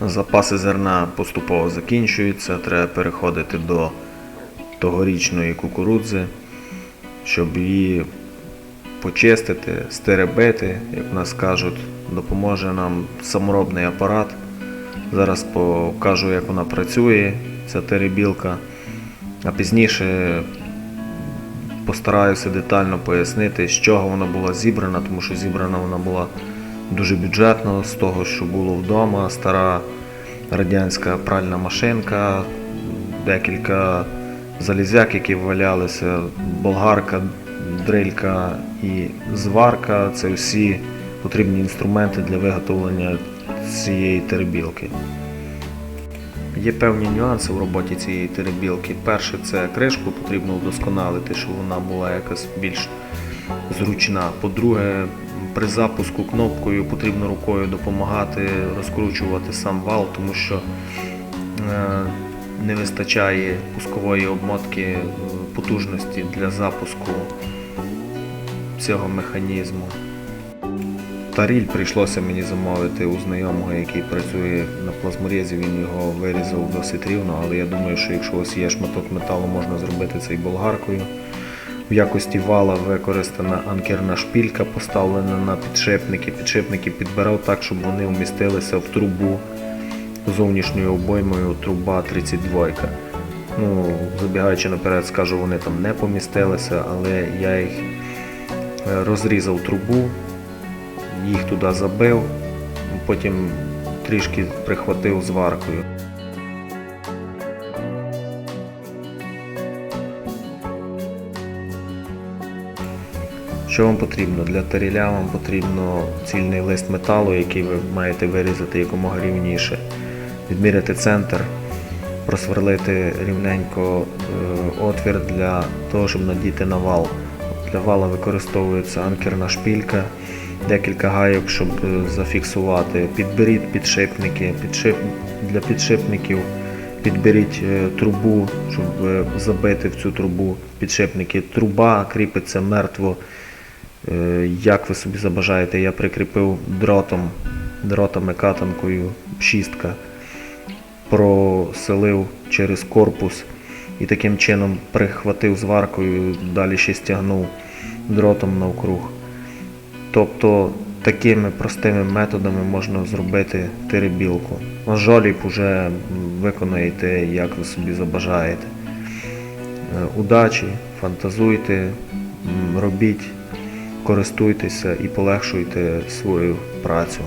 Запаси зерна поступово закінчуються, треба переходити до тогорічної кукурудзи, щоб її почистити, стеребити, як нас кажуть, допоможе нам саморобний апарат. Зараз покажу, як вона працює, ця теребілка, а пізніше постараюся детально пояснити, з чого вона була зібрана, тому що зібрана вона була дуже бюджетно, з того, що було вдома, стара радянська пральна машинка, декілька залізяк, які валялися, болгарка, дрилька і зварка це всі потрібні інструменти для виготовлення цієї теребілки. Є певні нюанси в роботі цієї теребілки. Перше, це кришку потрібно вдосконалити, щоб вона була якась більш зручна. По-друге, при запуску кнопкою потрібно рукою допомагати розкручувати сам вал, тому що е, не вистачає пускової обмотки е, потужності для запуску цього механізму. Таріль прийшлося мені замовити у знайомого, який працює на плазморезі, він його вирізав досить рівно, але я думаю, що якщо у вас є шматок металу, можна зробити це і болгаркою. В якості вала використана анкерна шпілька, поставлена на підшипники. Підшипники підбирав так, щоб вони вмістилися в трубу зовнішньою обоймою труба 32. Ну, забігаючи наперед, скажу, вони там не помістилися, але я їх е, розрізав трубу, їх туди забив, потім трішки прихватив зваркою. Що вам потрібно? Для таріля вам потрібно цільний лист металу, який ви маєте вирізати якомога рівніше, відміряти центр, просверлити рівненько е, отвір для того, щоб надіти на вал. Для вала використовується анкерна шпілька, декілька гайок, щоб е, зафіксувати. Підберіть підшипники. Підшип... Для підшипників підберіть е, трубу, щоб забити в цю трубу підшипники. Труба кріпиться мертво. Е, Як ви собі забажаєте, я прикріпив дротом, дротами катанкою шістка, проселив через корпус і таким чином прихватив зваркою, далі ще стягнув дротом навкруг. Тобто такими простими методами можна зробити теребілку. Жоліб уже виконаєте, як ви собі забажаєте. Е, Удачі, фантазуйте, робіть, користуйтеся і полегшуйте свою працю.